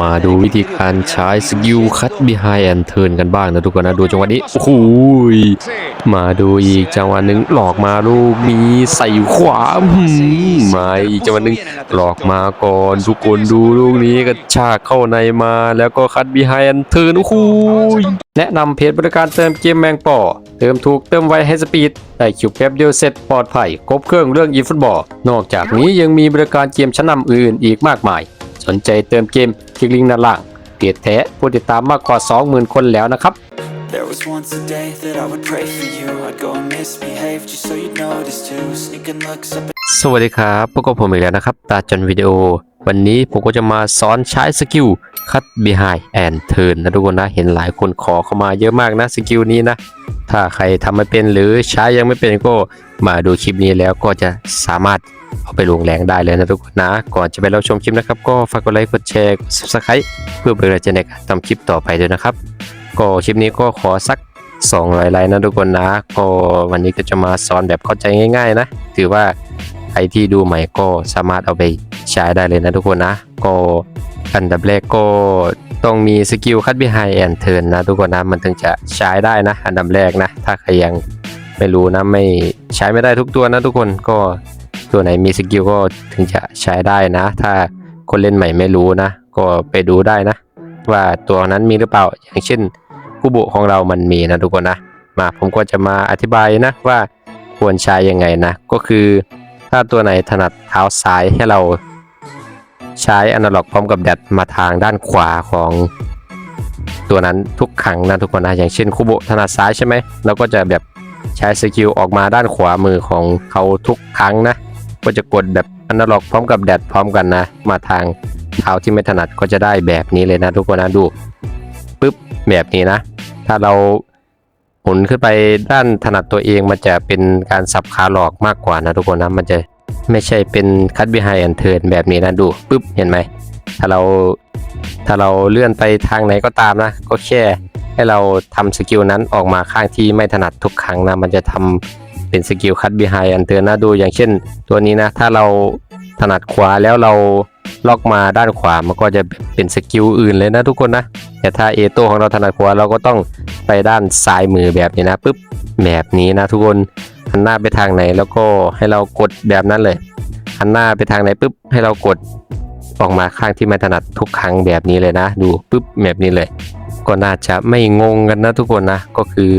มาดูวิธีการใช้สกิลคัด behind and turn กันบ้างนะทุกคนนะ ดูจังหวะนี้ โอ้โหยมาดูอีกจังหวะหนึ่งหลอกมาลูกนี้ใส่ขวาหืมมาอีกจังหวะหนึ่งหลอกมาก่อนทุกคนดูลูกนี้กระชากเข้าในมาแล้วก็คัด behind and turn โอ้โหยแนะนำเพจบริการเติมเกมแมงป่อเติมถูกเติมไวให้สปีดได้คิวแป๊บเดียวเสร็จปลอดภัยครบเครื่องเรื่องอีฟุตบอลนอกจากนี้ยังมีบริการเกมชั้นนำอื่นๆอีกมากมาย นใจเติมเกมคลิกลิงก์ด้านล่างเปียดแท้ผู้ติดตามมากกว่า 20,000 คนแล้วนะครับ There was once a day that I would pray for you I'd go and misbehave just so you'd notice too Sneaking looks up สวัสดีครับพวกกับผมอีกแล้วนะครับ ตาจันวิดีโอ วันนี้ผมก็จะมาสอนใช้สกิลคัด behind and turn นะทุกคนนะ เห็นหลายคนขอเข้ามาเยอะมากนะสกิลนี้นะ ถ้าใครทำไม่เป็นหรือใช้ยังไม่เป็นก็มาดูคลิปนี้แล้วก็จะสามารถเอาไปลงแรงได้เลยนะทุกคนนะ ก่อนจะไปรับชมคลิปนะครับ ก็ฝากกดไลค์กดแชร์กด subscribe เพื่อเป็นกำลังใจในการทำคลิปต่อไปด้วยนะครับ ก็คลิปนี้ก็ขอสัก200ไลค์นะทุกคนนะ ก็วันนี้ก็จะมาสอนแบบเข้าใจง่าย ๆ นะ ถือว่าใครที่ดูใหม่ก็สามารถเอาไปใช้ได้เลยนะทุกคนนะ ก็อันดับแรกก็ต้องมีสกิลคัด behind and turn นะทุกคนนะมันถึงจะใช้ได้นะ อันดับแรกนะ ถ้าใครยังไม่รู้นะไม่ใช้ไม่ได้ทุกตัวนะทุกคนก็ ตัวไหนมีสกิลก็ถึงจะใช้ได้นะ ถ้าคนเล่นใหม่ไม่รู้นะ ก็ไปดูได้นะ ว่าตัวนั้นมีหรือเปล่าอย่างเช่นคูบุของเรามันมีนะทุกคนนะมาผมก็จะมาอธิบายนะว่าควรใช้ยังไงนะ ก็คือถ้าตัวไหนถนัดเท้าซ้ายให้เราใช้อนาล็อกพร้อมกับแดดมาทางด้านขวาของตัวนั้นทุกครั้งนะทุกคนนะอย่างเช่นคูบุถนัดซ้ายใช่ไหมเราก็จะแบบใช้สกิลออกมาด้านขวามือของเขาทุกครั้งนะ ก็จะกดแบบอนาล็อกพร้อมกับแดดพร้อมกันนะ มาทางเท้าที่ไม่ถนัดก็จะได้แบบนี้เลยนะทุกคนนะดูปึ๊บแบบนี้นะ ถ้าเราหมุนขึ้นไปด้านถนัดตัวเองมันจะเป็นการสับขาหลอกมากกว่านะทุกคนนะมันจะไม่ใช่เป็นคัดบิไฮแอนเทิร์นแบบนี้นะดูปึ๊บเห็นไหมถ้าเราถ้าเราเลื่อนไปทางไหนก็ตามนะ ก็แค่ให้เราทำสกิลนั้นออกมาข้างที่ไม่ถนัดทุกครั้งนะมันจะทำ เป็นสกิลคัดบิไฮแอนเทิร์นนะดูอย่างเช่น ตัวนี้นะ ถ้าเราถนัดขวาแล้วเราล็อกมาด้านขวามันก็จะเป็นสกิลอื่นเลยนะทุกคนนะ แต่ถ้าเอโต้ของเราถนัดขวาเราก็ต้องไปด้านซ้ายมือแบบนี้นะปุ๊บแบบนี้นะทุกคนหันหน้าไปทางไหนแล้วก็ให้เรากดแบบนั้นเลยหันหน้าไปทางไหนปุ๊บให้เรากดออกมาข้างที่ไม่ถนัดทุกครั้งแบบนี้เลยนะ ดูปุ๊บแบบนี้เลย ก็น่าจะไม่งงกันนะทุกคนนะก็คือ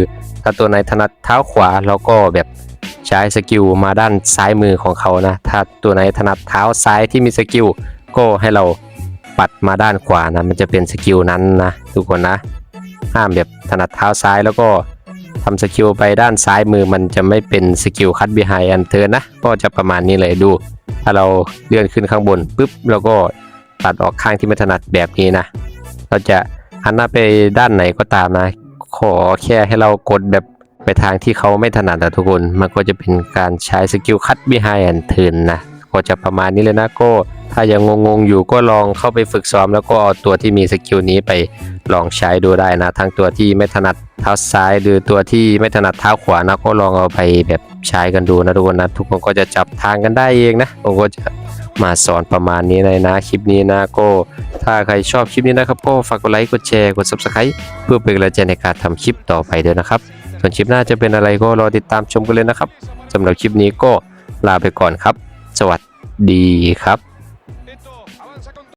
ถ้าตัวไหนถนัดเท้าขวาเราก็แบบใช้สกิลมาด้านซ้ายมือของเขานะ ถ้าตัวไหนถนัดเท้าซ้ายที่มีสกิลก็ให้เราปัดมาด้านขวานะมันจะเป็นสกิลนั้นนะทุกคนนะ ห้ามแบบถนัดเท้าซ้ายแล้วก็ทำสกิลไปด้านซ้ายมือมันจะไม่เป็นสกิลคัด behind and turn นะ ก็จะประมาณนี้เลยดู ถ้าเราเลื่อนขึ้นข้างบนปุ๊บแล้วก็ตัดออกข้างที่ไม่ถนัดแบบนี้นะ เราจะหันหน้าไปด้านไหนก็ตามนะ ขอแค่ให้เรากดแบบไปทางที่เขาไม่ถนัดแต่ทุกคน มันก็จะเป็นการใช้สกิลคัด behind and turn นะ ก็จะประมาณนี้เลยนะก็ถ้ายังงงๆอยู่ก็ลองเข้าไปฝึกซ้อม แล้วก็เอาตัวที่มีสกิลนี้ไปลองใช้ดูได้นะ ทั้งตัวที่ไม่ถนัด เท้าซ้ายหรือตัวที่ไม่ถนัดเท้าขวานะก็ลองเอาไปแบบใช้กันดูนะทุกคนนะทุกคนก็จะจับทางกันได้เองนะผมก็จะมาสอนประมาณนี้เลยนะคลิปนี้นะก็ถ้าใครชอบคลิปนี้นะครับก็ฝากกดไลค์กดแชร์กด subscribe เพื่อเป็นกำลังใจในการทำคลิปต่อไปด้วยนะครับ ส่วนคลิปหน้าจะเป็นอะไรก็รอติดตามชมกันเลยนะครับสำหรับคลิปนี้ก็ลาไปก่อนครับ สวัสดีครับ